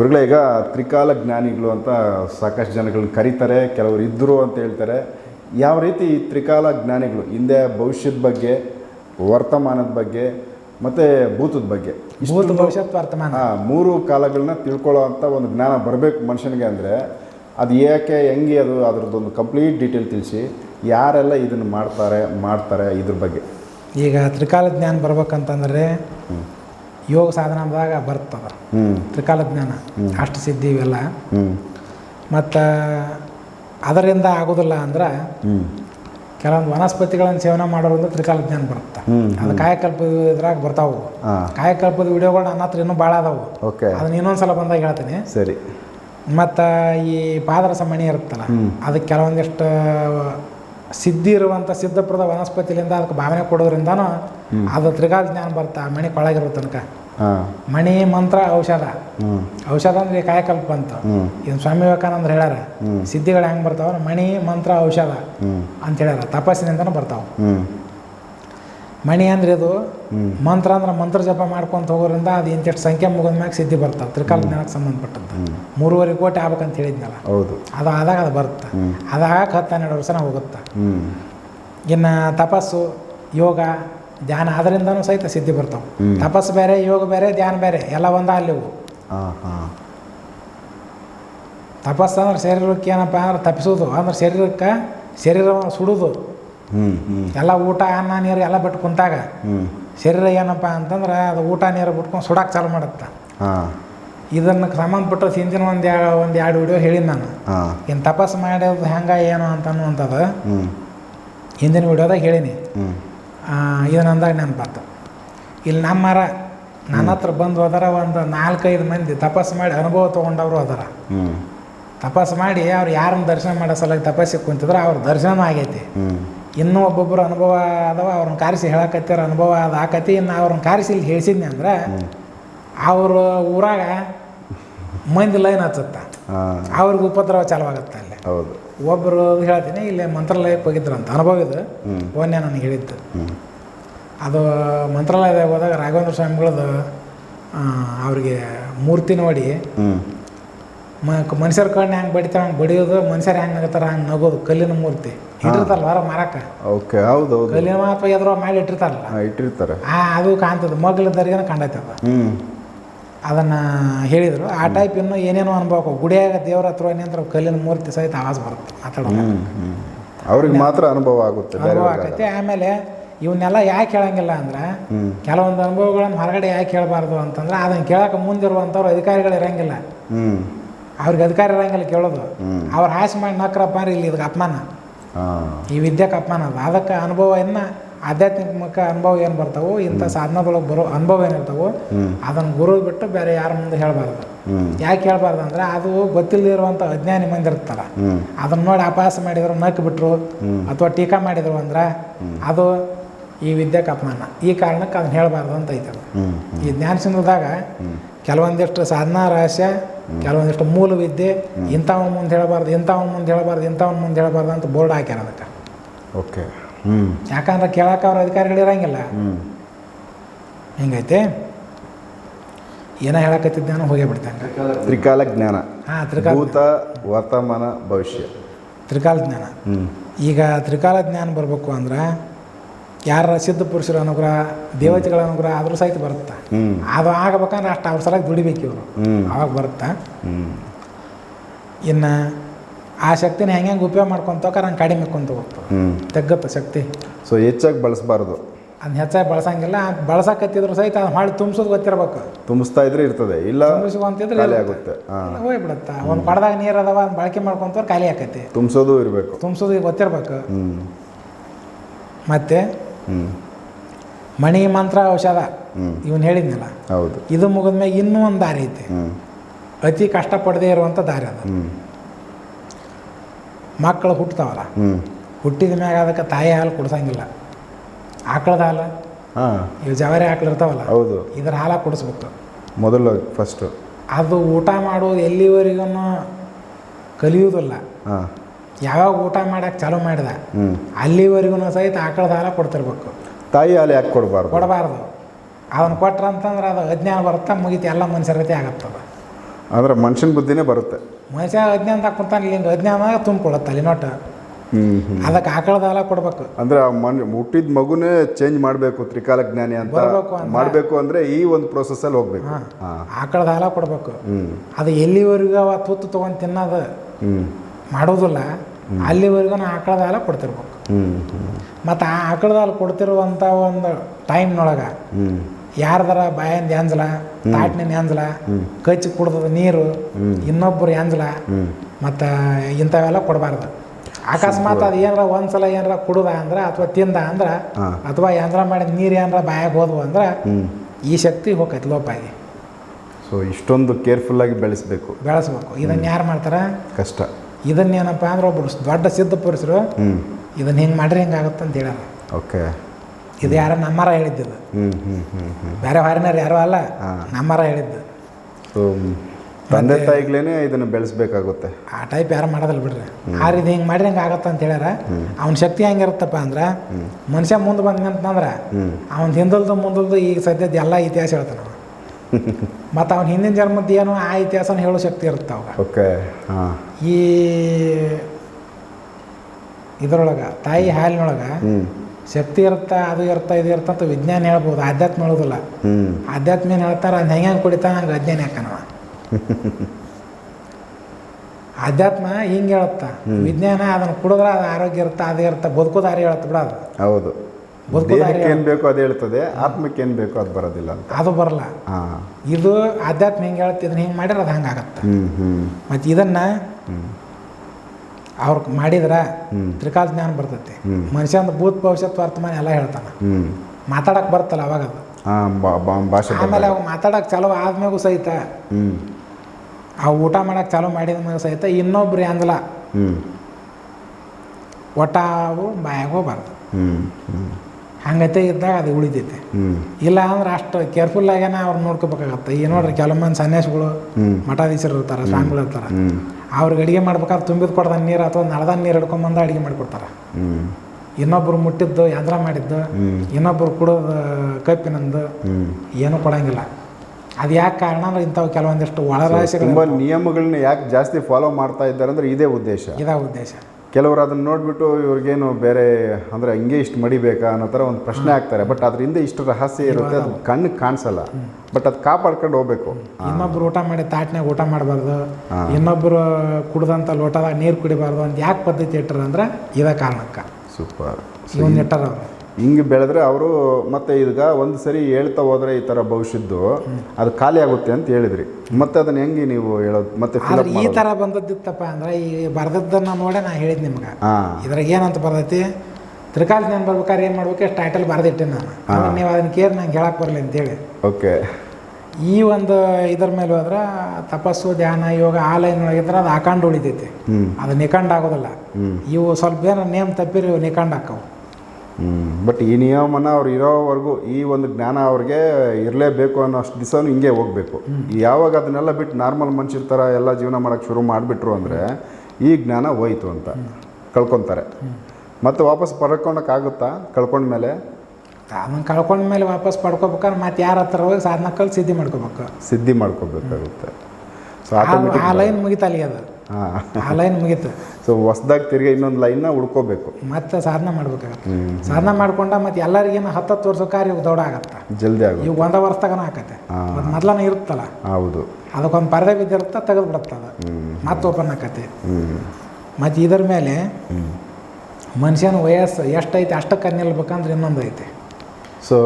ಗುರುಗಳೇ ಈಗ ತ್ರಿಕಾಲ ಜ್ಞಾನಿಗಳು ಅಂತ ಸಾಕಷ್ಟು ಜನಗಳನ್ನ ಕರೀತಾರೆ ಕೆಲವರು ಇದ್ದರು ಅಂತ ಹೇಳ್ತಾರೆ. ಯಾವ ರೀತಿ ಈ ತ್ರಿಕಾಲ ಜ್ಞಾನಿಗಳು ಹಿಂದೆ ಭವಿಷ್ಯದ ಬಗ್ಗೆ ವರ್ತಮಾನದ ಬಗ್ಗೆ ಮತ್ತು ಭೂತದ ಬಗ್ಗೆ? ಭವಿಷ್ಯತ್ ವರ್ತಮಾನ. ಮೂರು ಕಾಲಗಳನ್ನ ತಿಳ್ಕೊಳ್ಳೋ ಅಂಥ ಒಂದು ಜ್ಞಾನ ಬರಬೇಕು ಮನುಷ್ಯನಿಗೆ ಅಂದರೆ ಅದು ಏಕೆ ಹೆಂಗೆ ಅದು ಅದರದ್ದೊಂದು ಕಂಪ್ಲೀಟ್ ಡೀಟೇಲ್ ತಿಳಿಸಿ ಯಾರೆಲ್ಲ ಇದನ್ನು ಮಾಡ್ತಾರೆ ಮಾಡ್ತಾರೆ ಇದ್ರ ಬಗ್ಗೆ. ಈಗ ತ್ರಿಕಾಲ ಜ್ಞಾನ ಬರ್ಬೇಕಂತಂದ್ರೆ ಯೋಗ ಸಾಧನದಾಗ ಬರ್ತದ. ತ್ರಿಕಾಲ ಜ್ಞಾನ. ಅಷ್ಟು ಸಿದ್ಧಿ ಇವೆಲ್ಲ. ಮತ್ತು ಅದರಿಂದ ಆಗೋದಿಲ್ಲ ಅಂದ್ರೆ ಕೆಲವೊಂದು ವನಸ್ಪತಿಗಳನ್ನು ಸೇವನೆ ಮಾಡೋದ್ರಿಂದ ತ್ರಿಕಾಲ ಜ್ಞಾನ ಬರುತ್ತೆ. ಅದು ಕಾಯಕಲ್ಪದ ಇದ್ರಾಗ ಬರ್ತಾವು. ಕಾಯಕಲ್ಪದ ವಿಡಿಯೋಗಳು ನನ್ನ ಹತ್ರ ಇನ್ನೂ ಭಾಳ ಅದಾವು. ಓಕೆ. ಅದನ್ನ ಇನ್ನೊಂದು ಸಲ ಬಂದಾಗ ಹೇಳ್ತೀನಿ. ಸರಿ. ಮತ್ತು ಈ ಪಾದರಸ ಮಣಿ ಇರುತ್ತಲ್ಲ. ಅದಕ್ಕೆ ಕೆಲವೊಂದಿಷ್ಟು ಸಿದ್ಧಿ ಇರುವಂಥ ಸಿದ್ಧಪುರದ ವನಸ್ಪತಿಲಿಂದ ಅದಕ್ಕೆ ಭಾವನೆ ಕೊಡೋದ್ರಿಂದನೂ ಅದು ತ್ರಿಕಾಲ ಜ್ಞಾನ ಬರುತ್ತೆ ಆ ಮಣಿ ಕೊಳಗಿರೋ ತನಕ. ಮಣಿ ಮಂತ್ರ ಔಷಧ. ಔಷಧ ಅಂದ್ರೆ ಕಾಯಕಲ್ಪ ಅಂತ. ಹ್ಞೂ ಇದನ್ನು ಸ್ವಾಮಿ ವಿವೇಕಾನಂದ್ರ ಹೇಳ್ಯಾರ. ಸಿದ್ಧಿಗಳು ಹೆಂಗ್ ಬರ್ತಾವ? ಮಣಿ ಮಂತ್ರ ಔಷಧ ಅಂತ ಹೇಳ್ಯಾರ. ತಪಸ್ಸಿನಿಂದನೂ ಬರ್ತಾವ. ಮಣಿ ಅಂದ್ರೆ ಇದು ಮಂತ್ರ ಅಂದ್ರೆ ಮಂತ್ರ ಜಪ ಮಾಡ್ಕೊಂತ ಹೋಗೋದ್ರಿಂದ ಅದು ಇಂತಿಷ್ಟು ಸಂಖ್ಯೆ ಮುಗಿದ ಮ್ಯಾಗ ಸಿದ್ಧಿ ಬರ್ತಾವ ತ್ರಿಕಾಲ ಜ್ಞಾನಕ್ಕೆ ಸಂಬಂಧಪಟ್ಟಂತ. ಮೂರುವರೆ ಕೋಟಿ ಆಗ್ಬೇಕಂತ ಹೇಳಿದ್ನಲ್ಲ. ಹೌದು. ಅದು ಆದಾಗ ಅದು ಬರುತ್ತೆ. ಅದಾಗ ಹತ್ತು ಹನ್ನೆರಡು ವರ್ಷ ಹೋಗುತ್ತೆ. ಇನ್ನು ತಪಸ್ಸು ಯೋಗ ಧ್ಯಾನ ಅದರಿಂದನೂ ಸಹಿತ ಸಿದ್ಧಿ ಬರ್ತಾವೆ. ತಪಸ್ ತಪಸ್ಸು ಬೇರೆ ಯೋಗ ಬೇರೆ ಧ್ಯಾನ ಬೇರೆ ಎಲ್ಲ ಒಂದ ಅಲ್ಲಿವು ತಪಸ್ಸು ಅಂದ್ರೆ ಶರೀರಕ್ಕೆ ಏನಪ್ಪ ಅಂದ್ರೆ ತಪ್ಪಿಸೋದು ಅಂದ್ರೆ ಶರೀರಕ್ಕೆ ಶರೀರವನ್ನು ಸುಡೋದು ಎಲ್ಲ ಊಟ ಅನ್ನ ನೀರು ಎಲ್ಲ ಬಿಟ್ಟು ಕುಂತಾಗ ಶರೀರ ಏನಪ್ಪ ಅಂತಂದ್ರೆ ಅದು ಊಟ ನೀರು ಬಿಟ್ಕೊಂಡು ಸುಡಕ್ಕೆ ಚಾಲು ಮಾಡುತ್ತೆ. ಇದನ್ನ ಸಂಬಂಧಪಟ್ಟು ಹಿಂದಿನ ಒಂದು ಒಂದು ಎರಡು ವಿಡಿಯೋ ಹೇಳಿದ್ ನಾನು. ಇನ್ನು ತಪಸ್ಸು ಮಾಡೋದು ಹೆಂಗೆ ಏನು ಅಂತ ಅನ್ನುವಂಥದ್ದು ಹಿಂದಿನ ವಿಡಿಯೋದಾಗ ಹೇಳಿನಿ. ಅಂದಾಗ ನೆನಪಾತು. ಇಲ್ಲಿ ನಮ್ಮರ ನನ್ನ ಹತ್ರ ಬಂದು ಹೋದಾರ ಒಂದು ನಾಲ್ಕೈದು ಮಂದಿ ತಪಸ್ಸು ಮಾಡಿ ಅನುಭವ ತೊಗೊಂಡವರು ಅದರ ತಪಸ್ಸು ಮಾಡಿ ಅವ್ರು ಯಾರನ್ನ ದರ್ಶನ ಮಾಡೋ ಸಲ ತಪಸ್ಸಿಗೆ ಕುಂತಿದ್ರೆ ಅವ್ರ ದರ್ಶನ ಆಗೈತಿ. ಇನ್ನೂ ಒಬ್ಬೊಬ್ಬರು ಅನುಭವ ಅದಾವ ಅವ್ರನ್ನ ಕಾರಿಸಿ ಹೇಳಕತ್ತಾರ ಅನುಭವ ಅದು ಆಕತಿ ಇನ್ನು ಅವ್ರನ್ನ ಕಾರಿಸಿ ಇಲ್ಲಿ ಹೇಳ್ಸಿದ್ನಿ ಅಂದ್ರೆ ಅವರು ಊರಾಗ ಮಂದಿ ಲೈನ್ ಹಚ್ಚತ್ತ ಅವ್ರಿಗೆ ಉಪದ್ರವ ಚಾಲುವಾಗತ್ತೆ ಅಲ್ಲಿ. ಹೌದು. ಒಬ್ಬರು ಹೇಳ್ತೀನಿ ಇಲ್ಲಿ ಮಂತ್ರಾಲಯಕ್ಕೆ ಅಂತ. ಅನುಭವ ಇದು. ಒನ್ನೆ ನನಗೆ ಹೇಳಿದ್ದು. ಅದು ಮಂತ್ರಾಲಯದಾಗ ಹೋದಾಗ ರಾಘವೇಂದ್ರ ಸ್ವಾಮಿಗಳದು ಅವ್ರಿಗೆ ಮೂರ್ತಿ ನೋಡಿ ಮ ಮನುಷ್ಯರ ಕಣ್ಣು ಹೆಂಗೆ ಬಡಿತಾರೆ ಹಂಗೆ ಬಡಿಯೋದು ಮನುಷ್ಯರು ಹೆಂಗೆ ನಗತಾರ ಹಂಗೆ ನಗೋದು ಕಲ್ಲಿನ ಮೂರ್ತಿ. ಇಟ್ಟಿರ್ತಾರಲ್ಲ ಹೊರ ಮಾರಕ್ಕ ಓಕೆ ಹೌದು ಕಲ್ಲಿನ ಮಾತ್ರ ಎದುರು ಮಾಡಿ ಇಟ್ಟಿರ್ತಾರಲ್ಲ. ಇಟ್ಟಿರ್ತಾರೆ. ಆ ಅದು ಕಾಣ್ತದೆ. ಮಗ್ಲದವ್ರಿಗೇನು ಕಂಡೈತದ ಹ್ಞೂ ಅದನ್ನು ಹೇಳಿದರು. ಆ ಟೈಪ್ ಇನ್ನೂ ಏನೇನೋ ಅನುಭವ ಗುಡಿಯಾಗ ದೇವ್ರ ಹತ್ರ ಏನಂದ್ರೆ ಕಲ್ಲಿನ ಮೂರ್ತಿ ಸಹಿತ ಆವಾಜ್ ಬರುತ್ತೆ. ಮಾತಾಡೋದು ಅವ್ರಿಗೆ ಮಾತ್ರ ಅನುಭವ ಆಗುತ್ತೆ ಅನುಭವ ಆಕೈತಿ ಆಮೇಲೆ ಇವನ್ನೆಲ್ಲ ಯಾಕೆ ಹೇಳಂಗಿಲ್ಲ ಅಂದ್ರೆ ಕೆಲವೊಂದು ಅನುಭವಗಳನ್ನು ಹೊರಗಡೆ ಯಾಕೆ ಹೇಳಬಾರ್ದು ಅಂತಂದ್ರೆ ಅದನ್ನು ಕೇಳೋಕೆ ಮುಂದಿರುವಂಥವ್ರು ಅಧಿಕಾರಿಗಳು ಇರಂಗಿಲ್ಲ. ಅವ್ರಿಗೆ ಅಧಿಕಾರಿ ಇರಂಗಿಲ್ಲ ಕೇಳೋದು. ಅವ್ರು ಹಾಸಿ ಮಾಡಿ ನಕ್ರಪ್ಪ ಅಂದ್ರೆ ಇಲ್ಲಿ ಇದಕ್ಕೆ ಅಪಮಾನ ಈ ವಿದ್ಯೆಗೆ ಅಪಮಾನ ಅದು. ಅದಕ್ಕೆ ಅನುಭವ ಇನ್ನು ಆಧ್ಯಾತ್ಮಿಕ ಅನುಭವ ಏನು ಬರ್ತಾವೋ ಇಂಥ ಸಾಧನದೊಳಗೆ ಬರೋ ಅನುಭವ ಏನಿರ್ತಾವೋ ಅದನ್ನು ಗುರು ಬಿಟ್ಟು ಬೇರೆ ಯಾರ ಮುಂದೆ ಹೇಳಬಾರ್ದು. ಯಾಕೆ ಹೇಳ್ಬಾರ್ದು ಅಂದ್ರೆ ಅದು ಗೊತ್ತಿಲ್ಲದಿರುವಂಥ ಅಜ್ಞಾನಿ ಮಂದಿ ಇರ್ತಾರ ಅದನ್ನ ನೋಡಿ ಅಪಹಾಸ ಮಾಡಿದ್ರು ನಕ್ ಬಿಟ್ರು ಅಥವಾ ಟೀಕಾ ಮಾಡಿದ್ರು ಅಂದ್ರೆ ಅದು ಈ ವಿದ್ಯೆ ಅಪಮಾನ. ಈ ಕಾರಣಕ್ಕೆ ಅದನ್ನ ಹೇಳಬಾರ್ದು ಅಂತ ಐತೆ ಈ ಜ್ಞಾನ ಸಿಂಧುದಾಗ ಕೆಲವೊಂದಿಷ್ಟು ಸಾಧನಾ ರಹಸ್ಯ ಕೆಲವೊಂದಿಷ್ಟು ಮೂಲ ವಿದ್ಯೆ ಇಂಥವನ್ ಮುಂದೆ ಹೇಳಬಾರ್ದು ಇಂಥವನ್ ಮುಂದೆ ಹೇಳಬಾರ್ದು ಇಂಥವ್ ಮುಂದೆ ಹೇಳಬಾರ್ದು ಅಂತ ಬೋರ್ಡ್ ಹಾಕ್ಯಾರ ಅದಕ್ಕೆ. ಓಕೆ. ಯಾಕಂದ್ರೆ ಕೇಳಕ್ಕೆ ಅವ್ರ ಅಧಿಕಾರಿಗಳು ಇರಂಗಿಲ್ಲ. ಹ್ಞೂ ಹಿಂಗೈತೆ? ಏನೋ ಹೇಳಕತ್ತಿದ್ದೆ ನಾನು ಹೋಗೇ ಬಿಡ್ತೇನೆ. ತ್ರಿಕಾಲ ಜ್ಞಾನ. ಹಾಂ ತ್ರಿಕಾಲ ಭೂತ ವರ್ತಮಾನ ಭವಿಷ್ಯ. ತ್ರಿಕಾಲ ಜ್ಞಾನ. ಹ್ಞೂ ಈಗ ತ್ರಿಕಾಲ ಜ್ಞಾನ ಬರಬೇಕು ಅಂದ್ರೆ ಯಾರ ಸಿದ್ಧ ಪುರುಷರ ಅನುಗ್ರಹ ದೇವತೆಗಳ ಅನುಗ್ರಹ ಆದರೂ ಸಹಿತ ಬರುತ್ತೆ? ಹ್ಞೂ ಅದು ಆಗಬೇಕಂದ್ರೆ ಅಷ್ಟು ಅವ್ರ ಸಲಕ್ಕೆ ದುಡಿಬೇಕು ಇವರು. ಅವಾಗ ಬರುತ್ತೆ? ಇನ್ನು ಆ ಶಕ್ತಿನ ಹೆಂಗೆ ಹೆಂಗೆ ಉಪಯೋಗ ಮಾಡ್ಕೊತೋಕಾರ ಹಂಗೆ ಕಡಿಮೆ ಕೊಂತ ಹೋಗ್ತದೆ ಹ್ಞೂ ಶಕ್ತಿ. ಸೊ ಹೆಚ್ಚಾಗಿ ಬಳಸಬಾರ್ದು. ಅದನ್ನ ಹೆಚ್ಚಾಗಿ ಬಳಸಂಗಿಲ್ಲ ಬಳಸಕತ್ತಿದ್ರು ಸಹಿತ ಅದು ಮಾಡಿ ತುಂಬಿಸೋದು ಗೊತ್ತಿರ್ಬೇಕು. ತುಂಬಿಸ್ತಾ ಇದ್ರೆ ಇರ್ತದೆ ಇಲ್ಲ ಇರುತ್ತೆ. ಆಗುತ್ತೆ. ಹೋಗ್ಬಿಡುತ್ತೆ. ಒಂದು ಪಡೆದಾಗ ನೀರು ಅದಾವ ಅದನ್ನ ಬಳಕೆ ಮಾಡ್ಕೊಂತವ್ರು ಖಾಲಿ ಆಕೈತಿ. ತುಂಬಿಸೋದು ಇರಬೇಕು. ತುಂಬಿಸೋದು ಗೊತ್ತಿರ್ಬೇಕು. ಮತ್ತೆ ಮಣಿ ಮಂತ್ರ ಔಷಧ. ಇವನ್ ಹೇಳಿದ್ನಲ್ಲ. ಹೌದು. ಇದು ಮುಗಿದ್ಮೇಲೆ ಇನ್ನೂ ಒಂದು ದಾರಿ ಐತಿ. ಅತಿ ಕಷ್ಟಪಡದೇ ಇರುವಂಥ ದಾರಿ ಅದು. ಮಕ್ಕಳು ಹುಟ್ಟತಾವಲ್ಲ ಹುಟ್ಟಿದ ಮ್ಯಾಗ ಅದಕ್ಕೆ ತಾಯಿ ಹಾಲು ಕುಡ್ಸಂಗಿಲ್ಲ. ಆಕಳದ ಹಾಲು ಇವು ಜವಾರಿ ಆಕಳು ಇರ್ತಾವಲ್ಲ ಹೌದು. ಇದ್ರ ಹಾಲ ಕುಡಿಸ್ಬೇಕು. ಮೊದಲು ಫಸ್ಟು ಅದು ಊಟ ಮಾಡೋದು ಎಲ್ಲಿವರೆಗೂ ಕಲಿಯುವುದಿಲ್ಲ. ಹಾಂ. ಯಾವಾಗ ಊಟ ಮಾಡಕ್ಕೆ ಚಾಲೂ ಮಾಡಿದ ಅಲ್ಲಿವರೆಗೂ ಸಹಿತ ಆಕಳದ ಹಾಲ ಕೊಡ್ತಿರ್ಬೇಕು. ತಾಯಿ ಹಾಲು ಯಾಕೆ ಕೊಡಬಾರ್ದು? ಕೊಡಬಾರ್ದು. ಅದನ್ನು ಕೊಟ್ರಂತಂದ್ರೆ ಅದು ಅಜ್ಞಾನ ಬರುತ್ತೆ ಮುಗಿತು ಎಲ್ಲ ಮನುಷ್ಯರತೆ ರೀತಿ ಆಗತ್ತದ. ಅಂದ್ರೆ ಮನುಷ್ಯನ ಬುದ್ಧಿನೇ ಬರುತ್ತೆ. ಮನುಷ್ಯ ಅಜ್ಞಾನ ಕುಂತಾನ ಇಲ್ಲಿ ಹಿಂಗೆ ಅಜ್ಞಾನ ತುಂಬಿಕೊಳ್ಳುತ್ತೆ ಅಲ್ಲಿ ನೋಟ. ಹ್ಞೂ ಹ್ಞೂ ಅದಕ್ಕೆ ಆಕಳದ ಹಾಲ ಕೊಡ್ಬೇಕು. ಅಂದ್ರೆ ಆ ಮನ್ ಹುಟ್ಟಿದ ಮಗುನೇ ಚೇಂಜ್ ಮಾಡಬೇಕು ತ್ರಿಕಾಲ ಜ್ಞಾನಿ ಅಂತ. ಮಾಡಬೇಕು ಅಂದ್ರೆ ಈ ಒಂದು ಪ್ರೋಸೆಸ್ಸಲ್ಲಿ ಹೋಗ್ಬೇಕು. ಆಕಳದ ಹಾಲ ಕೊಡ್ಬೇಕು. ಅದು ಎಲ್ಲಿವರೆಗೂ ಅವ ತುತ್ತು ತೊಗೊಂಡು ತಿನ್ನೋದು? ಮಾಡೋದಿಲ್ಲ. ಅಲ್ಲಿವರೆಗೂ ಆಕಳದ ಹಾಲ ಕೊಡ್ತಿರ್ಬೇಕು. ಮತ್ತು ಆ ಆಕಳದ ಹಾಲು ಕೊಡ್ತಿರುವಂಥ ಒಂದು ಟೈಮ್ನೊಳಗೆ ಯಾರ್ದಾರ ಬಾಯಿಂದ ಎಂಜಲ ತಾಟ್ನಿನ ಎಂಜಲ ಕಚ್ಚಿ ಕುಡ್ದದ ನೀರು ಇನ್ನೊಬ್ಬರು ಎಂಜಲ ಮತ್ತು ಇಂಥವೆಲ್ಲ ಕೊಡಬಾರ್ದು. ಅಕಸ್ಮಾತ್ ಅದು ಏನಾರ ಒಂದ್ಸಲ ಏನಾರ ಕುಡ್ದ ಅಂದ್ರೆ ಅಥವಾ ತಿಂದ ಅಂದ್ರೆ. ಅಥವಾ ಎಂಜಲ ಮಾಡಿದ ನೀರು ಏನಾರ ಬಾಯಾಗ ಹೋದ್ವು ಅಂದ್ರೆ ಈ ಶಕ್ತಿ ಹೋಗೈತೆ ಲೋಪಾಗಿ. ಸೊ ಇಷ್ಟೊಂದು ಕೇರ್ಫುಲ್ಲಾಗಿ ಬೆಳೆಸಬೇಕು. ಬೆಳೆಸ್ಬೇಕು. ಇದನ್ನು ಯಾರು ಮಾಡ್ತಾರೆ? ಕಷ್ಟ. ಇದನ್ನೇನಪ್ಪ ಅಂದ್ರೆ ಒಬ್ಬರು ದೊಡ್ಡ ಸಿದ್ಧ ಪುರುಷರು ಇದನ್ನ ಹಿಂಗೆ ಮಾಡ್ರಿ ಹಿಂಗೆ ಆಗುತ್ತೆ ಅಂತ ಹೇಳ್ಯಾರ. ಓಕೆ ಇದು ಯಾರ ನಮ್ಮರ ಹ್ಞೂ ಬೇರೆ ಹೊರನವ್ರು ಯಾರು ಅಲ್ಲ. ನಮ್ಮರ ಹೇಳಿದ್ದು. ತಂದೆ ತಾಯಿಗ್ಲೇನೆ ಇದನ್ನು ಬೆಳೆಸ್ಬೇಕಾಗುತ್ತೆ. ಆ ಟೈಪ್ ಯಾರು ಮಾಡೋದಿಲ್ಲ ಬಿಡ್ರಿ. ಆ ರೀತಿ ಹಿಂಗೆ ಮಾಡ್ರಿ ಹಿಂಗೆ ಆಗತ್ತೆ ಅಂತ ಹೇಳ್ಯಾರ. ಅವ್ನ ಶಕ್ತಿ ಹೆಂಗಿರುತ್ತಪ್ಪ ಅಂದ್ರೆ ಮನುಷ್ಯ ಮುಂದೆ ಬಂದ ಅಂತಂದ್ರೆ ಹ್ಞೂ ಅವ್ನ ಹಿಂದಲ್ದು ಮುಂದಲ್ದು ಈಗ ಸದ್ಯದ ಎಲ್ಲ ಇತಿಹಾಸ ಹೇಳ್ತಾನೆ ಅವ. ಮತ್ತು ಅವ್ನ ಹಿಂದಿನ ಜನ್ಮದ ಏನು ಆ ಇತಿಹಾಸನ ಹೇಳೋ ಶಕ್ತಿ ಇರುತ್ತೆ ಅವಾಗ. ಓಕೆ ಈ ಇದರೊಳಗೆ ತಾಯಿ ಹಾಲಿನೊಳಗೆ ಶಕ್ತಿ ಇರುತ್ತೆ ಅದು ಇರ್ತ ಇದು ಇರುತ್ತಾ ಅಂತ ವಿಜ್ಞಾನ ಹೇಳ್ಬೋದು. ಆಧ್ಯಾತ್ಮ ಹೇಳೋದಿಲ್ಲ. ಆಧ್ಯಾತ್ಮ ಏನು ಹೇಳ್ತಾರೆ? ಅದು ಹೆಂಗೆ ಹೆಂಗೆ ಕುಡಿತಾನೆ ಹಂಗೆ ಅಜ್ಞಾನ ಯಾಕನವ ಆಧ್ಯಾತ್ಮ ಹಿಂಗೆ ಹೇಳುತ್ತಾ ವಿಜ್ಞಾನ ಅದನ್ನು ಕುಡಿದ್ರೆ ಅದು ಆರೋಗ್ಯ ಇರುತ್ತೆ ಅದು ಇರುತ್ತೆ ಬದುಕೋದಾರಿ ಹೇಳುತ್ತೆ ಬಿಡ ಅದು. ಹೌದು. ಏನು ಬೇಕು ಅದು ಹೇಳ್ತದೆ ಆತ್ಮಕ್ಕೆ ಏನು ಬೇಕು ಅದು ಬರೋದಿಲ್ಲ ಅಂತ. ಅದು ಬರಲ್ಲ. ಇದು ಆಧ್ಯಾತ್ಮ ಹಿಂಗೆ ಹೇಳುತ್ತೆ ಇದನ್ನ ಹಿಂಗೆ ಮಾಡಿದ್ರೆ ಅದು ಹಂಗೆ ಆಗತ್ತೆ ಹ್ಞೂ ಹ್ಞೂ ಮತ್ತು ಇದನ್ನು ಹ್ಞೂ ಅವ್ರು ಮಾಡಿದ್ರೆ. ತ್ರಿಕಾಲ ಜ್ಞಾನ ಬರ್ತೈತಿ. ಮನುಷ್ಯನ ಭೂತ ಭವಿಷ್ಯತ್ ವರ್ತಮಾನ ಎಲ್ಲ ಹೇಳ್ತಾನೆ. ಮಾತಾಡಕ್ಕೆ ಬರ್ತಲ್ಲ ಅವಾಗ ಅದು. ಆಮೇಲೆ ಅವಾಗ ಮಾತಾಡಕ್ಕೆ ಚಾಲೋ ಆದ್ಮೇಗೂ ಸಹಿತ ಆ ಊಟ ಮಾಡಕ್ಕೆ ಚಾಲೋ ಮಾಡಿದ ಮೇಲೆ ಸಹಿತ ಇನ್ನೊಬ್ರು ಅಂದಲ. ಒಟ್ಟ ಅವು ಬಾಯಾಗ ಹೋಗ್ಬಾರ್ದು ಹಂಗತೆ ಇದ್ದಾಗ ಅದು ಉಳಿತೈತೆ. ಇಲ್ಲ ಅಂದ್ರೆ ಅಷ್ಟು ಕೇರ್ಫುಲ್ ಆಗ್ಯಾನ ಅವ್ರು ನೋಡ್ಕೋಬೇಕಾಗತ್ತೆ. ಈ ನೋಡ್ರಿ ಕೆಲವು ಮಂದಿ ಸನ್ಯಾಸಿಗಳು ಮಠಾಧೀಶರು ಇರ್ತಾರೆ ಸ್ವಾಮಿಗಳು ಇರ್ತಾರೆ. ಅವ್ರಿಗೆ ಅಡುಗೆ ಮಾಡ್ಬೇಕಾದ್ರೆ ತುಂಬಿದ ಕೊಡ್ದ ನೀರು ಅಥವಾ ನಳದ ನೀರು ಹಿಡ್ಕೊಂಬಂದು ಅಡುಗೆ ಮಾಡಿಕೊಡ್ತಾರೆ. ಇನ್ನೊಬ್ಬರು ಇನ್ನೊಬ್ರು ಮುಟ್ಟಿದ್ದು ಯಂತ್ರ ಮಾಡಿದ್ದು ಇನ್ನೊಬ್ಬರು ಇನ್ನೊಬ್ರು ಕುಡೋದು ಕಪ್ಪಿನಂದು ಏನೂ ಕೊಡಂಗಿಲ್ಲ. ಅದು ಯಾಕೆ ಕಾರಣ ಅಂದ್ರೆ ಇಂಥವು ಕೆಲವೊಂದಿಷ್ಟು ಒಳ ತುಂಬ ನಿಯಮಗಳನ್ನ ಯಾಕೆ ಜಾಸ್ತಿ ಫಾಲೋ ಮಾಡ್ತಾ ಇದ್ದಾರೆ ಅಂದ್ರೆ ಇದೇ ಉದ್ದೇಶ. ಇದೇ ಉದ್ದೇಶ. ಕೆಲವರು ಅದನ್ನ ನೋಡಿಬಿಟ್ಟು ಇವ್ರಿಗೇನು ಬೇರೆ ಅಂದರೆ ಹಿಂಗೆ ಇಷ್ಟು ಮಡಿಬೇಕಾ ಅನ್ನೋ ಥರ ಒಂದು ಪ್ರಶ್ನೆ ಆಗ್ತಾರೆ ಬಟ್ ಅದ್ರ ಹಿಂದೆ ಇಷ್ಟು ರಹಸ್ಯ ಇರುತ್ತೆ ಅದು ಕಣ್ಣಿಗೆ ಕಾಣಿಸಲ್ಲ. ಬಟ್ ಅದು ಕಾಪಾಡ್ಕೊಂಡು ಹೋಗ್ಬೇಕು. ಇನ್ನೊಬ್ರು ಊಟ ಮಾಡಿ ತಾಟ್ನಾಗ ಊಟ ಮಾಡಬಾರ್ದು. ಇನ್ನೊಬ್ಬರು ಇನ್ನೊಬ್ರು ಕುಡ್ದಂಥ ಲೋಟದಾಗ ನೀರು ಕುಡಿಬಾರ್ದು ಅಂತ ಯಾಕೆ ಪದ್ಧತಿ ಇಟ್ಟರು ಅಂದ್ರೆ ಇದೇ ಕಾರಣಕ್ಕೆ. ಸೂಪರ್ ಇವನ್ನ ಇಟ್ಟಾರ ಅವ್ರು. ಹಿಂಗೆ ಬೆಳೆದ್ರೆ ಅವರು ಮತ್ತೆ ಈಗ ಒಂದು ಸರಿ ಹೇಳ್ತಾ ಹೋದ್ರೆ ಈ ಥರ ಭವಿಷ್ಯದ್ದು ಅದು ಖಾಲಿ ಆಗುತ್ತೆ ಅಂತ ಹೇಳಿದ್ರಿ. ಮತ್ತೆ ಅದನ್ನ ಹೆಂಗೆ ನೀವು ಹೇಳೋದು ಮತ್ತೆ ಈ ತರ ಥರ ಬಂದದ್ದಿತ್ತಪ್ಪ ಅಂದ್ರೆ ಈ ಬರ್ದದ್ದನ್ನ ನೋಡೇ ನಾ ಹೇಳಿದ್ ನಿಮ್ಗೆ. ಇದ್ರಾಗ ಏನಂತ ಬರ್ತೈತಿ ತ್ರಿಕಾಲ ನಾನು ಬರ್ಬೇಕಾದ್ರೆ ಏನು ಮಾಡ್ಬೇಕು? ಎಷ್ಟು ಟೈಟಲ್ ಬರ್ದಿಟ್ಟೆ ನಾನು. ನೀವು ಅದನ್ನ ಕೇರ್ ನಂಗೆ ಹೇಳಕ್ಕೆ ಬರಲಿ ಅಂತೇಳಿ. ಓಕೆ. ಈ ಒಂದು ಇದ್ರ ಮೇಲೆ ಹೋದ್ರೆ ತಪಸ್ಸು ಧ್ಯಾನ ಯೋಗ ಆ ಲೈನ್ ಒಳಗಿದ್ರೆ ಅದು ಹಾಕೊಂಡು ಉಳಿತೈತಿ. ಅದು ನಿಕಂಡ್ ಆಗೋದಿಲ್ಲ. ಇವು ಸ್ವಲ್ಪ ಏನೋ ನೇಮ್ ತಪ್ಪಿರಿ ಇವು ನಿಕಂಡ್ ಹಾಕವು ಬಟ್ ಈ ನಿಯಮನ ಅವ್ರು ಇರೋವರೆಗೂ ಈ ಒಂದು ಜ್ಞಾನ ಅವ್ರಿಗೆ ಇರಲೇಬೇಕು ಅನ್ನೋ ಅಷ್ಟು ದಿವಸನೂ ಹಿಂಗೆ ಹೋಗಬೇಕು. ಯಾವಾಗ ಅದನ್ನೆಲ್ಲ ಬಿಟ್ಟು ನಾರ್ಮಲ್ ಮನುಷ್ಯರ ಥರ ಎಲ್ಲ ಜೀವನ ಮಾಡೋಕ್ಕೆ ಶುರು ಮಾಡಿಬಿಟ್ರು ಅಂದರೆ ಈ ಜ್ಞಾನ ಹೋಯಿತು ಅಂತ ಕಳ್ಕೊತಾರೆ. ಮತ್ತೆ ವಾಪಸ್ ಪಡ್ಕೊಳಕ್ಕಾಗುತ್ತಾ ಕಳ್ಕೊಂಡ್ಮೇಲೆ ಅದನ್ನ ಕಳ್ಕೊಂಡ್ಮೇಲೆ ವಾಪಸ್ ಪಡ್ಕೋಬೇಕಾದ್ರೆ ಮತ್ತೆ ಯಾರ ಹತ್ರ ಹೋಗಿ ಸಾಧನ ಕಲ್ ಸಿದ್ಧಿ ಮಾಡ್ಕೋಬೇಕು. ಸಿದ್ಧಿ ಮಾಡ್ಕೋಬೇಕಾಗುತ್ತೆ. ಸೊ ಆ- ಆ ಲೈನ್ ಮುಗಿತಾ ಅಲ್ಲಿ ಅದು. ಆ ಲೈನ್ ಮುಗೀತು. ಸೊ ಹೊಸ್ದಾಗಿ ತಿರ್ಗಿ ಇನ್ನೊಂದು ಲೈನ್ನ ಉಳ್ಕೋಬೇಕು ಮತ್ತೆ ಸಾಧನೆ ಮಾಡ್ಬೇಕಾಗತ್ತೆ. ಸಾಧನೆ ಮಾಡ್ಕೊಂಡ ಮತ್ತೆ ಎಲ್ಲರಿಗೇನು ಹತ್ತತ್ತು ವರ್ಷ ಕಾರ್ಯ ದೊಡ್ಡ ದೌಡ ಆಗತ್ತೆ. ಜಲ್ದಿ ಆಗುತ್ತೆ ಈಗ ಒಂದ ವರ್ಷದಾಗನ ಆಕತ್ತೆ ಅದು ಮೊದ್ಲನೇ ಇರುತ್ತಲ್ಲ? ಹೌದು. ಅದಕ್ಕೊಂದು ಪರದೆ ಬಿದ್ದಿರುತ್ತೆ ತೆಗೆದು ಬಿಡುತ್ತೆ ಅದು ಮತ್ತೆ ಓಪನ್ ಆಕತ್ತೆ ಮತ್ತೆ ಇದ್ರ ಮೇಲೆ ಮನುಷ್ಯನ ವಯಸ್ಸು ಎಷ್ಟೈತೆ ಅಷ್ಟಕ್ಕೆ ನಿಲ್ಬೇಕಂದ್ರೆ ಇನ್ನೊಂದು ಐತೆ ಸೊ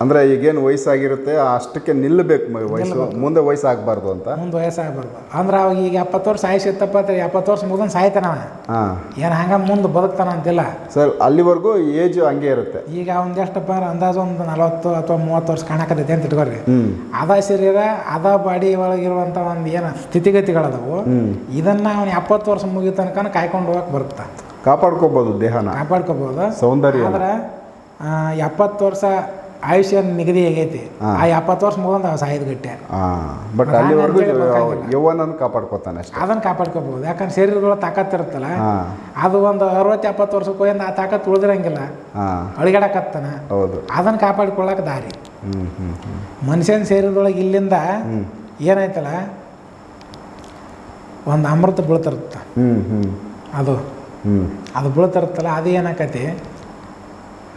ಅಂದ್ರೆ ಈಗೇನು ವಯಸ್ಸಾಗಿರುತ್ತೆ ಅಷ್ಟಕ್ಕೆ ನಿಲ್ಲಬೇಕು ವಯಸ್ಸು. ಮುಂದೆ ವಯಸ್ಸಾಗಬಾರ್ದು ಅಂತ. ಮುಂದೆ ವಯಸ್ಸಾಗಬಾರ್ದು. ಅಂದ್ರೆ ಅವಾಗ ಈಗ ಎಪ್ಪತ್ತು ವರ್ಷ ಆಯುಷ್ ಇತ್ತಪ್ಪ ಅಂದ್ರೆ ಎಪ್ಪತ್ತು ವರ್ಷ ಮುಂದೆ ಸಾಯ್ತಾನ ಹಾಂ. ಏನು ಹಂಗೆ ಮುಂದೆ ಬದುಕ್ತಾನ ಅಂತಿಲ್ಲ. ಸರ್ ಅಲ್ಲಿವರೆಗೂ ಏಜ್ ಹಂಗೆ ಇರುತ್ತೆ. ಈಗ ಅವ್ನು ಎಷ್ಟಪ್ಪ ಅಂದ್ರೆ ಅಂದಾಜು ಒಂದು ನಲವತ್ತು ಅಥವಾ ಮೂವತ್ತು ವರ್ಷ ಕಾಣಕತ್ತೈತೆ ಅಂತ ಇಟ್ಕೊಳ್ರಿ. ಅದ ಶರೀರ ಅದ ಬಾಡಿ ಒಳಗಿರುವಂಥ ಒಂದು ಏನು ಸ್ಥಿತಿಗತಿಗಳದವು. ಇದನ್ನ ಅವ್ನು ಎಪ್ಪತ್ತು ವರ್ಷ ಮುಗಿದ ತನಕ ಕಾಯ್ಕೊಂಡು ಹೋಗಕ್ಕೆ ಬರುತ್ತ. ಕಾಪಾಡ್ಕೋಬೋದು ದೇಹನ. ಕಾಪಾಡ್ಕೋಬೋದು. ಸೌಂದರ್ಯ. ಆದ್ರೆ ಆ, ಎಪ್ಪತ್ತು ವರ್ಷ ಆಯುಷ್ಯ ನಿಗದಿ ಆಗೈತಿ. ಆ ಎಪ್ಪತ್ತು ವರ್ಷ ಮುಗಿದ ಸಾಯದ ಗಟ್ಟೆ. ಬಟ್ ಅಲ್ಲಿವರೆಗೂ ಗೊತ್ತಾಗಿಲ್ಲ. ಕಾಪಾಡ್ಕೋತಾನೆ ಅಷ್ಟೇ. ಅದನ್ನು ಕಾಪಾಡ್ಕೋಬೋದು ಯಾಕಂದ್ರೆ ಶರೀರದೊಳ ತಾಕತ್ ಇರುತ್ತಲ್ಲ ಅದು ಒಂದು ಅರವತ್ತು ಎಪ್ಪತ್ತು ವರ್ಷಕ್ಕೆ ಹೋಗಿ ಆ ತಾಕತ್ ಉಳಿದಿರಂಗಿಲ್ಲ. ಅಳಿಗಾಡಕತ್ತಾನ. ಹೌದು. ಅದನ್ನು ಕಾಪಾಡ್ಕೊಳ್ಳಕ್ಕೆ ದಾರಿ. ಮನುಷ್ಯನ ಶರೀರದೊಳಗೆ ಇಲ್ಲಿಂದ ಏನಾಯ್ತಲ್ಲ ಒಂದು ಅಮೃತ ಬೀಳ್ತಿರುತ್ತೆ. ಅದು. ಅದು ಬೀಳ್ತಿರುತ್ತಲ್ಲ ಅದು ಏನಾಕತಿ?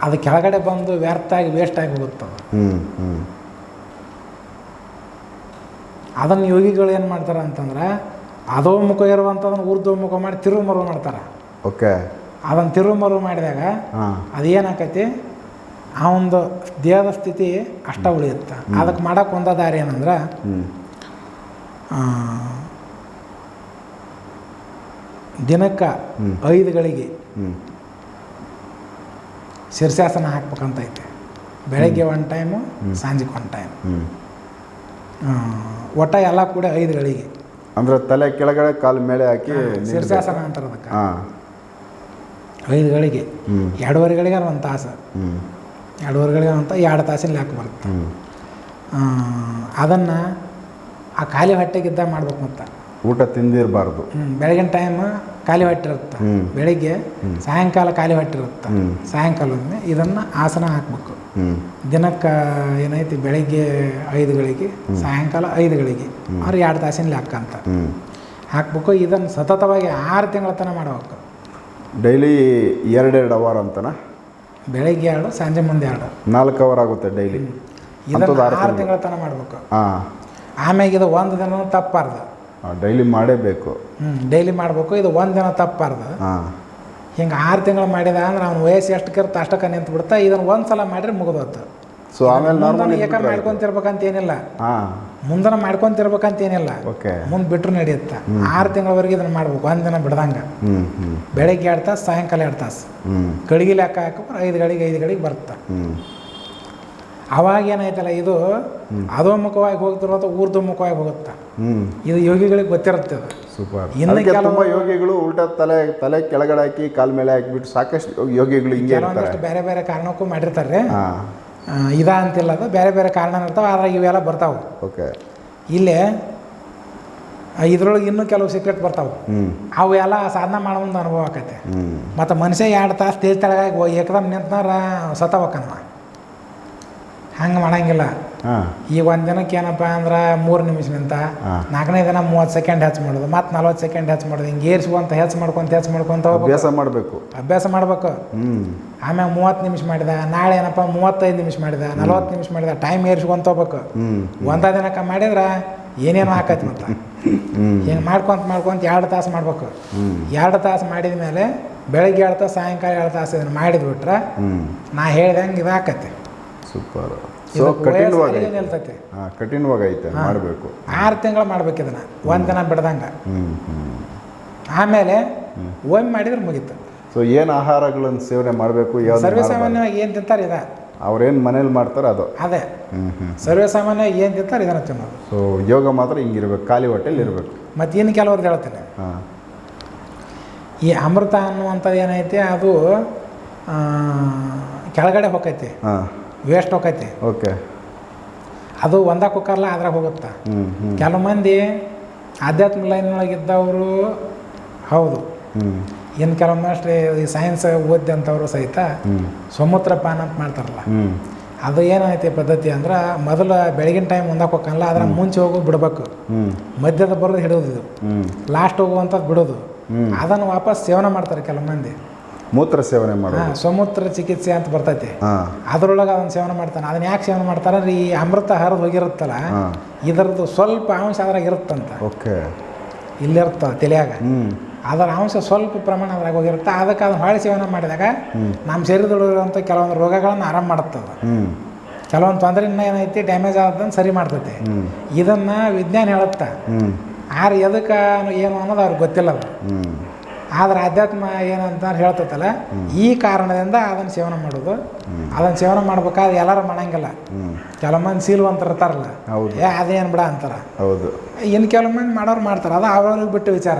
ಅದು ಕೆಳಗಡೆ ಬಂದು ವ್ಯರ್ಥ ಆಗಿ ವೇಸ್ಟ್ ಆಗಿ ಹೋಗುತ್ತೆ ಅದು. ಹ್ಞೂ ಹ್ಞೂ ಅದನ್ನು ಯೋಗಿಗಳು ಏನು ಮಾಡ್ತಾರೆ ಅಂತಂದ್ರೆ ಅಧೋಮುಖ ಇರುವಂಥದನ್ನು ಊರ್ಧ್ವಮುಖ ಮಾಡಿ ತಿರುಮರು ಮಾಡ್ತಾರೆ. ಓಕೆ. ಅದನ್ನು ತಿರುಮರು ಮಾಡಿದಾಗ ಅದು ಅದೇನಾಕತಿ? ಆ ಒಂದು ದೇಹದ ಸ್ಥಿತಿ ಅಷ್ಟ ಉಳಿಯುತ್ತೆ. ಅದಕ್ಕೆ ಮಾಡೋಕೆ ಒಂದ ದಾರಿ ಏನಂದ್ರೆ ದಿನಕ್ಕೆ ಹ್ಮ್. ಐದು ಗಳಿಗೆ ಹ್ಞೂ ಶೀರ್ಷಾಸನ ಹಾಕ್ಬೇಕಂತ ಐತೆ ಬೆಳಗ್ಗೆ ಒನ್ ಟೈಮು ಸಂಜೆಗೆ ಒನ್ ಟೈಮ್ ಒಟ್ಟ ಎಲ್ಲ ಕೂಡ ಐದು ಗಳಿಗೆ. ಅಂದ್ರೆ ತಲೆ ಕೆಳಗಡೆ ಕಾಲು ಮೇಲೆ ಹಾಕಿ ಶೀರ್ಷಾಸನ ಅಂತಾರೆ ಅದಕ್ಕೆ. ಐದು ಗಳಿಗೆ. ಎರಡೂವರೆ ಗಳಿಗೆ ಒಂದು ತಾಸು. ಎರಡೂವರೆ ಗಳಿಗೆ ಅಂತ ಎರಡು ತಾಸಿನ ಲೆಕ್ಕ ಬರುತ್ತೆ. ಅದನ್ನು ಆ ಖಾಲಿ ಹೊಟ್ಟೆಗಿದ್ದ ಮಾಡ್ಬೇಕು ಅಂತ ಊಟ ತಿಂದಿರಬಾರ್ದು. ಬೆಳಗಿನ ಟೈಮ್ ಖಾಲಿ ಹೊಟ್ಟಿರುತ್ತೆ. ಬೆಳಿಗ್ಗೆ. ಸಾಯಂಕಾಲ ಖಾಲಿ ಹೊಟ್ಟಿರುತ್ತೆ. ಹ್ಞೂ ಸಾಯಂಕಾಲದೊಮ್ಮೆ ಇದನ್ನು ಆಸನ ಹಾಕ್ಬೇಕು. ದಿನಕ್ಕೆ ಏನೈತಿ ಬೆಳಿಗ್ಗೆ ಐದುಗಳಿಗೆ ಸಾಯಂಕಾಲ ಐದುಗಳಿಗೆ. ಗಳಿಗೆ ಅವ್ರು ಎರಡು ತಾಸಿನ ಲೆಕ್ಕ ಅಂತ. ಹಾಕ್ಬೇಕು. ಇದನ್ನು ಸತತವಾಗಿ ಆರು ತಿಂಗಳ ತನಕ ಮಾಡಬೇಕು. ಡೈಲಿ ಎರಡೆರಡು ಅವರ್ ಅಂತನ? ಬೆಳಿಗ್ಗೆ ಎರಡು ಸಂಜೆ ಮುಂದೆ ಎರಡು. ನಾಲ್ಕು ಅವರ್ ಆಗುತ್ತೆ ಡೈಲಿ. ಇದನ್ನು ಆರು ತಿಂಗಳು. ತನಕ ಮಾಡಬೇಕು. ಆಮ್ಯಾಗ ಇದು ಒಂದು ದಿನ ತಪ್ಪಾರ್ದು. ಡೈಲಿ ಮಾಡೇಬೇಕು ಹ್ಞೂ ಡೈಲಿ ಮಾಡಬೇಕು. ಇದು ಒಂದು ದಿನ ತಪ್ಪಾರ್ದು. ಹಾಂ. ಹಿಂಗೆ ಆರು ತಿಂಗಳು ಮಾಡಿದ ಅಂದ್ರೆ ಅವ್ನ ವಯಸ್ಸು ಎಷ್ಟು ಕಿರ್ತ ಅಷ್ಟಕ್ಕೆ ನಿಂತು ಬಿಡ್ತಾ. ಇದನ್ನು ಒಂದು ಸಲ ಮಾಡಿದ್ರೆ ಮುಗಿದೋತು. ಸೊ ಆಮೇಲೆ ನಾರ್ಮಲ್ ಏಕ ಮಾಡ್ಕೊಂತಿರ್ಬೇಕಂತ ಏನಿಲ್ಲ ಮುಂದನ ಮಾಡ್ಕೊಂತಿರ್ಬೇಕಂತ ಏನಿಲ್ಲ ಓಕೆ ಮುಂದೆ ಬಿಟ್ಟರು ನಡೆಯುತ್ತೆ. ಆರು ತಿಂಗಳವರೆಗೆ ಇದನ್ನು ಮಾಡ್ಬೇಕು. ಒಂದು ದಿನ ಬಿಡ್ದಂಗೆ. ಬೆಳಗ್ಗೆ ಎರಡು ತಾಸು ಸಾಯಂಕಾಲ ಎರಡು ತಾಸು. ಗಳಿಗೆ ಲೆಕ್ಕ ಹಾಕಿದ್ರೆ ಐದು ಗಳಿಗೆ ಐದು ಗಳಿಗೆ ಬರುತ್ತೆ ಅವಾಗ ಏನಾಯ್ತಲ್ಲ ಇದು? ಅಧೋಮುಖವಾಗಿ ಹೋಗ್ತಿರೋದು ಊರ್ಧ್ವಮುಖವಾಗಿ ಹೋಗುತ್ತೆ? ಇದು ಯೋಗಿಗಳಿಗೆ ಗೊತ್ತಿರುತ್ತೆ ಅದು. ಸೂಪರ್. ಇನ್ನು ಅದಕ್ಕೆ ಕೆಲವು- ತುಂಬ ಯೋಗಿಗಳು ಉಲ್ಟಾ ತಲೆ ತಲೆ ಕೆಳಗಡೆ ಹಾಕಿ ಕಾಲ್ ಮೇಲೆ ಹಾಕಿಬಿಟ್ಟು ಸಾಕಷ್ಟು ಯೋಗಿಗಳು ಹಿಂಗೆ ಇರ್ತಾರೆ. ಬೇರೆ ಬೇರೆ ಕಾರಣಕ್ಕೂ ಮಾಡಿರ್ತಾರೆ. ಇದ ಅಂತಿಲ್ಲ ಅದು. ಬೇರೆ ಬೇರೆ ಕಾರಣ ಇರ್ತಾವೆ ಆದ್ರೆ ಇವೆಲ್ಲ ಬರ್ತಾವೆ. ಓಕೆ. ಇಲ್ಲೇ ಇದ್ರೊಳಗೆ ಇನ್ನೂ ಕೆಲವು ಸೀಕ್ರೆಟ್ ಬರ್ತಾವೆ. ಹ್ಞೂ ಅವು ಎಲ್ಲ ಸಾಧನ ಮಾಡೋ ಮುಂದೆ ಅನುಭವ ಆಕತೆ. ಹ್ಞೂ ಮತ್ತು ಮನುಷ್ಯ ಎರಡು ತಾಸು ತೇಜ್ ತಳಗಾಗಿ ಏಕದಮ್ ನಿಂತನಾರ ಸತ್ತವಕ್ಕನ್ವ ಹಂಗೆ ಮಾಡಂಗಿಲ್ಲ. ಈಗ ಒಂದು ದಿನಕ್ಕೆ ಏನಪ್ಪ ಅಂದ್ರೆ ಮೂರು ನಿಮಿಷ ನಿಂತ. ನಾಲ್ಕನೇ ದಿನ ಮೂವತ್ತು ಸೆಕೆಂಡ್ ಹೆಚ್ಚು ಮಾಡೋದು. ಮತ್ತು ನಲ್ವತ್ತು ಸೆಕೆಂಡ್ ಹೆಚ್ಚು ಮಾಡೋದು. ಹಿಂಗೆ ಏರ್ಸ್ಕೊಂತ ಹೆಚ್ಚು ಮಾಡ್ಕೊಂತ ಹೆಚ್ಚು ಮಾಡ್ಕೊಂತ ಅಭ್ಯಾಸ ಮಾಡಬೇಕು. ಅಭ್ಯಾಸ ಮಾಡ್ಬೇಕು. ಆಮ್ಯಾಗ ಮೂವತ್ತು ನಿಮಿಷ ಮಾಡಿದ ನಾಳೆ ಏನಪ್ಪ ಮೂವತ್ತೈದು ನಿಮಿಷ ಮಾಡಿದ ನಲ್ವತ್ತು ನಿಮಿಷ ಮಾಡಿದ ಟೈಮ್ ಏರ್ಸ್ಕೊಂತ ಹೋಗ್ಬೇಕು. ಒಂದ ದಿನಕ್ಕೆ ಮಾಡಿದ್ರೆ ಏನೇನೋ ಹಾಕೈತಿ ಮತ್ತೆ. ಹಿಂಗೆ ಮಾಡ್ಕೊಂತ ಮಾಡ್ಕೊಂತ ಎರಡು ತಾಸು ಮಾಡ್ಬೇಕು. ಎರಡು ತಾಸು ಮಾಡಿದ ಮೇಲೆ ಬೆಳಗ್ಗೆ ಎರಡು ತಾಸು ಸಾಯಂಕಾಲ ಎರಡು ತಾಸು ಇದನ್ನು ಮಾಡಿದ್ಬಿಟ್ರೆ ನಾ ಹೇಳ್ದಂಗೆ ಇದು ಆಕತಿ ಸೂಪರ್. ಸೊ ಕಠಿಣವಾಗಿ ನಿಲ್ತೈತಿ ಹಾಂ ಕಠಿಣವಾಗೈತೆ ಮಾಡಬೇಕು. ಆರು ತಿಂಗಳು ಮಾಡ್ಬೇಕು ಇದನ್ನು. ಒಂದು ದಿನ ಬಿಡ್ದಂಗೆ. ಆಮೇಲೆ ಒಮ್ಮೆ ಮಾಡಿದ್ರೆ ಮುಗೀತು. ಸೊ ಏನು ಆಹಾರಗಳನ್ನು ಸೇವನೆ ಮಾಡಬೇಕು ಸರ್ವೇಸಾಮಾನ್ಯವಾಗಿ ಸರ್ವೇ ಸಾಮಾನ್ಯವಾಗಿ ಏನು ತಿಂತಾರೆ ಇದ? ಅವ್ರೇನು ಮನೇಲಿ ಮಾಡ್ತಾರೆ ಅದು. ಅದೇ. ಹ್ಞೂ ಹ್ಞೂ ಸರ್ವೇ ಸಾಮಾನ್ಯವಾಗಿ ಏನು ತಿಂತಾರೆ ಇದನ್ನು ತಿನ್ನೋದು. ಸೊ ಯೋಗ ಮಾತ್ರ ಹಿಂಗಿರ್ಬೇಕು ಖಾಲಿ ಹೊಟ್ಟೆಲಿ ಇರಬೇಕು. ಮತ್ತು ಇನ್ನು ಕೆಲವ್ರದ್ದು ಹೇಳ್ತೇನೆ. ಹಾಂ. ಈ ಅಮೃತ ಅನ್ನುವಂಥದ್ದು ಏನೈತಿ ಅದು ಕೆಳಗಡೆ ಹೋಗೈತಿ. ಹಾಂ. ವೇಸ್ಟ್ ಹೋಗೈತಿ. ಓಕೆ. ಅದು ಒಂದ ಕುಕ್ಕರ್ಲ ಅದ್ರಾಗ ಹೋಗುತ್ತೆ. ಕೆಲವು ಮಂದಿ ಆಧ್ಯಾತ್ಮ ಲೈನ್ನೊಳಗೆ ಇದ್ದವರು ಹೌದು. ಇನ್ನು ಕೆಲವೊಮ್ಮೆ ಈ ಸೈನ್ಸ್ ಓದಿದಂಥವ್ರು ಸಹಿತ ಸಮುದ್ರ ಪಾನ ಅಂತ ಮಾಡ್ತಾರಲ್ಲ. ಅದು ಏನೈತಿ ಪದ್ಧತಿ ಅಂದ್ರೆ ಮೊದಲು ಬೆಳಗಿನ ಟೈಮ್ ಮುಂದಕ್ಕೆ ಹೋಗಲ್ಲ ಅದ್ರ ಮುಂಚೆ ಹೋಗು ಬಿಡ್ಬೇಕು. ಮಧ್ಯದ ಬರೋದು ಹಿಡೋದು ಲಾಸ್ಟ್ ಹೋಗುವಂಥದ್ದು ಬಿಡೋದು. ಅದನ್ನು ವಾಪಸ್ ಸೇವನೆ ಮಾಡ್ತಾರೆ ಕೆಲವು ಮಂದಿ. ಮೂತ್ರ ಸೇವನೆ ಮಾಡೋದು. ಸಮುದ್ರ ಚಿಕಿತ್ಸೆ ಅಂತ ಬರ್ತೈತಿ. ಅದರೊಳಗೆ ಅದನ್ನು ಸೇವನೆ ಮಾಡ್ತಾನೆ. ಅದನ್ನ ಯಾಕೆ ಸೇವನೆ ಮಾಡ್ತಾರೆ ಈ ಅಮೃತ ಹರಿದು ಹೋಗಿರುತ್ತಲ್ಲ ಇದರದ್ದು ಸ್ವಲ್ಪ ಅಂಶ ಅದ್ರಾಗ ಇರುತ್ತಂತ. ಓಕೆ. ಇಲ್ಲಿರುತ್ತ ತಲೆಯಾಗ. ಅದರ ಅಂಶ ಸ್ವಲ್ಪ ಪ್ರಮಾಣ ಅದ್ರಾಗ ಹೋಗಿರುತ್ತೆ. ಅದಕ್ಕೆ ಅದನ್ನ ಹೊಳೆ ಸೇವನೆ ಮಾಡಿದಾಗ ನಮ್ಮ ಶರೀರದೊಳಗಿರುವಂಥ ಕೆಲವೊಂದು ರೋಗಗಳನ್ನು ಆರಾಮ ಮಾಡುತ್ತದೆ. ಕೆಲವೊಂದು ತೊಂದರೆ ಏನೈತಿ ಡ್ಯಾಮೇಜ್ ಆದಂತ ಸರಿ ಮಾಡ್ತೈತಿ. ಇದನ್ನು ವಿಜ್ಞಾನ ಹೇಳುತ್ತೆ. ಆರು ಎದಕ್ಕೆ ಏನು ಅನ್ನೋದು ಅವ್ರಿಗೆ ಗೊತ್ತಿಲ್ಲ ಅದು ಆದ್ರೆ ಅಧ್ಯಾತ್ಮ ಏನಂತ ಹೇಳ್ತೈತಲ್ಲ ಈ ಕಾರಣದಿಂದ ಅದನ್ನು ಸೇವನೆ ಮಾಡೋದು. ಅದನ್ನ ಸೇವನೆ ಮಾಡ್ಬೇಕಾದ್ರೆ ಎಲ್ಲರೂ ಮಾಡಂಗಿಲ್ಲ ಕೆಲ ಕೆಲವು ಮಂದಿ ಸೀಲ್ವಂತ ಇರ್ತಾರಲ್ಲ ಹೌದು. ಏ ಅದೇನು ಬಿಡ ಅಂತಾರ. ಹೌದು. ಇನ್ನು ಕೆಲವು ಮಂದಿ ಮಾಡೋರು ಮಾಡ್ತಾರೆ ಅದು ಅವ್ರಿಗೆ ಬಿಟ್ಟು ವಿಚಾರ.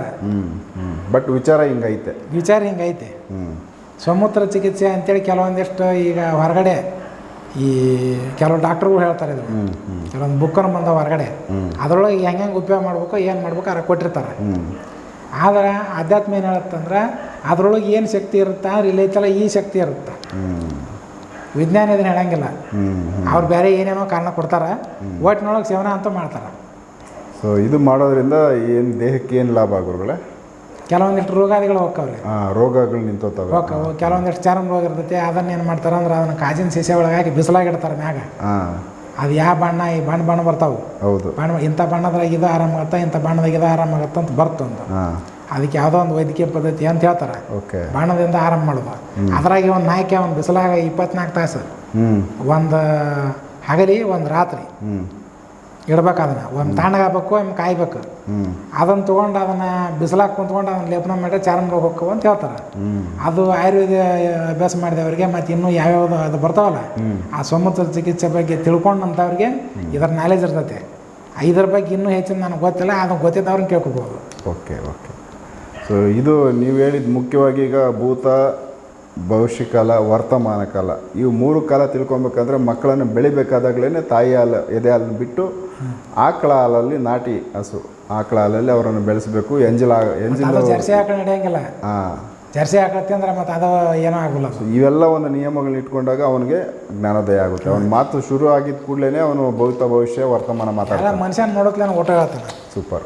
ಬಟ್ ವಿಚಾರ ಹಿಂಗೈತೆ. ವಿಚಾರ ಹಿಂಗೈತೆ. ಸಮುದ್ರ ಚಿಕಿತ್ಸೆ ಅಂತೇಳಿ ಕೆಲವೊಂದಿಷ್ಟು ಈಗ ಹೊರಗಡೆ ಈ ಕೆಲವು ಡಾಕ್ಟ್ರುಗಳು ಹೇಳ್ತಾರೆ ಇದು. ಕೆಲವೊಂದು ಬುಕ್ಕನ್ನು ಬಂದ ಹೊರಗಡೆ. ಅದ್ರೊಳಗೆ ಹೆಂಗೆ ಹೆಂಗೆ ಉಪಯೋಗ ಮಾಡ್ಬೇಕು ಏನು ಮಾಡ್ಬೇಕು ಅದ್ರ ಕೊಟ್ಟಿರ್ತಾರೆ. ಆದ್ರೆ ಆಧ್ಯಾತ್ಮ ಏನು ಹೇಳುತ್ತಂದ್ರೆ ಅದರೊಳಗೆ ಏನು ಶಕ್ತಿ ಇರುತ್ತೆ ಇಲ್ಲೈತಲ್ಲ ಈ ಶಕ್ತಿ ಇರುತ್ತೆ. ವಿಜ್ಞಾನ ಇದನ್ನು ಹೇಳಂಗಿಲ್ಲ. ಅವ್ರು ಬೇರೆ ಏನೇನೋ ಕಾರಣ ಕೊಡ್ತಾರೆ ಒಟ್ಟಿನೊಳಗೆ ಸೇವನ ಅಂತ ಮಾಡ್ತಾರೆ. ಸೊ ಇದು ಮಾಡೋದ್ರಿಂದ ಏನು ದೇಹಕ್ಕೆ ಏನು ಲಾಭ ಆಗೋರುಗಳೇ ಕೆಲವೊಂದಿಷ್ಟು ರೋಗಾದಿಗಳು ಹೋಗ್ತಾವ್ರಿ. ಆ, ರೋಗಗಳು ನಿಂತೋತಾವೆ ಹೋಗ್ತಾವೆ ಕೆಲವೊಂದಿಷ್ಟು ಚರ್ಮ ರೋಗ ಇರ್ತೈತಿ ಅದನ್ನ ಏನು ಮಾಡ್ತಾರೆ ಅಂದ್ರೆ ಅದನ್ನ ಕಾಜಿನ ಸೀಸೆ ಒಳಗೆ ಹಾಕಿ ಬಿಸಿಲಾಗಿ ಇಡ್ತಾರೆ ಮ್ಯಾಗ. ಹಾಂ ಅದು ಯಾವ ಬಣ್ಣ ಈ ಬಣ್ಣ ಬಣ್ಣ ಬರ್ತಾವು. ಹೌದು. ಬಣ್ಣ ಇಂಥ ಬಣ್ಣದಾಗ ಇದು ಆರಾಮಾಗತ್ತ ಇಂಥ ಬಣ್ಣದಾಗ ಇದು ಆರಾಮಾಗತ್ತ ಅಂತ ಬರ್ತಂತ ಅಂತ ಅದಕ್ಕೆ ಯಾವುದೋ ಒಂದು ವೈದ್ಯಕೀಯ ಪದ್ಧತಿ ಅಂತ ಹೇಳ್ತಾರೆ. ಓಕೆ. ಬಣ್ಣದಿಂದ ಆರಾಮ ಮಾಡೋದು. ಅದ್ರಾಗೆ ಒಂದು ನಾಯ್ಕೆ ಒಂದು ಬಿಸಿಲಾಗ ಇಪ್ಪತ್ನಾಲ್ಕು ತಾಸು. ಒಂದು ಹಗಲಿ ಒಂದು ರಾತ್ರಿ. ಇಡ್ಬೇಕು ಅದನ್ನು ಒಂದು ತಣ್ಣಗಾಗಬೇಕು ಒಮ್ಮೆ ಕಾಯ್ಬೇಕು. ಅದನ್ನು ತೊಗೊಂಡು ಅದನ್ನು ಬಿಸಿಲಾಕ್ ಕುಂತ್ಕೊಂಡು ಅದನ್ನು ಲೇಪನ ಮಾಡಿ ಚರ್ಮ ರೋಗ ಅಂತ ಹೇಳ್ತಾರೆ. ಅದು ಆಯುರ್ವೇದ ಅಭ್ಯಾಸ ಮಾಡಿದವರಿಗೆ ಮತ್ತು ಇನ್ನೂ ಯಾವ್ಯಾವ್ದು ಅದು ಬರ್ತಾವಲ್ಲ ಆ ಸೋಮತ್ರ ಚಿಕಿತ್ಸೆ ಬಗ್ಗೆ ತಿಳ್ಕೊಂಡಂಥವ್ರಿಗೆ ಇದರ ನಾಲೆಜ್ ಇರ್ತೈತೆ. ಇದ್ರ ಬಗ್ಗೆ ಇನ್ನೂ ಹೆಚ್ಚಿನ ನನಗೆ ಗೊತ್ತಿಲ್ಲ ಅದನ್ನು ಗೊತ್ತಿದ್ದವ್ರನ್ನ ಕೇಳ್ಕೊಬೋದು. Okay okay. ಸೊ ಇದು ನೀವು ಹೇಳಿದ ಮುಖ್ಯವಾಗಿ ಈಗ ಭೂತ ಭವಿಷ್ಯ ಕಾಲ ವರ್ತಮಾನ ಕಾಲ ಇವು ಮೂರು ಕಾಲ ತಿಳ್ಕೊಬೇಕಂದ್ರೆ ಮಕ್ಕಳನ್ನು ಬೆಳಿಬೇಕಾದಾಗಲೇ ತಾಯಿ ಹಾಲು ಎದೆ ಹಾಲನ್ನು ಬಿಟ್ಟು ಆಕಳ ಹಾಲಲ್ಲಿ ನಾಟಿ ಹಸು. ಆಕಳ ಹಾಲಲ್ಲಿ ಅವರನ್ನು ಬೆಳೆಸಬೇಕು. ಎಂಜಲ ಎಂಜಲ ಜರ್ಸಿ ಆಕಳ ನಡೆಯಂಗಿಲ್ಲ. ಹಾಂ ಜರ್ಸಿ ಆಕಳತ್ತೆ ಅಂದ್ರೆ ಮತ್ತೆ ಅದು ಏನೂ ಆಗಲ್ಲ. ಇವೆಲ್ಲ ಒಂದು ನಿಯಮಗಳನ್ನ ಇಟ್ಕೊಂಡಾಗ ಅವನಿಗೆ ಜ್ಞಾನೋದಯ ಆಗುತ್ತೆ. ಅವನ ಮಾತು ಶುರು ಆಗಿದ ಕೂಡಲೇ ಅವನು ಭವಿತ ಭವಿಷ್ಯ ವರ್ತಮಾನ ಮಾತಾಡ ಮನುಷ್ಯನ ನೋಡೋಕ್ಲೇನು ಊಟ ಹೇಳ್ತಾನೆ ಸೂಪರ್.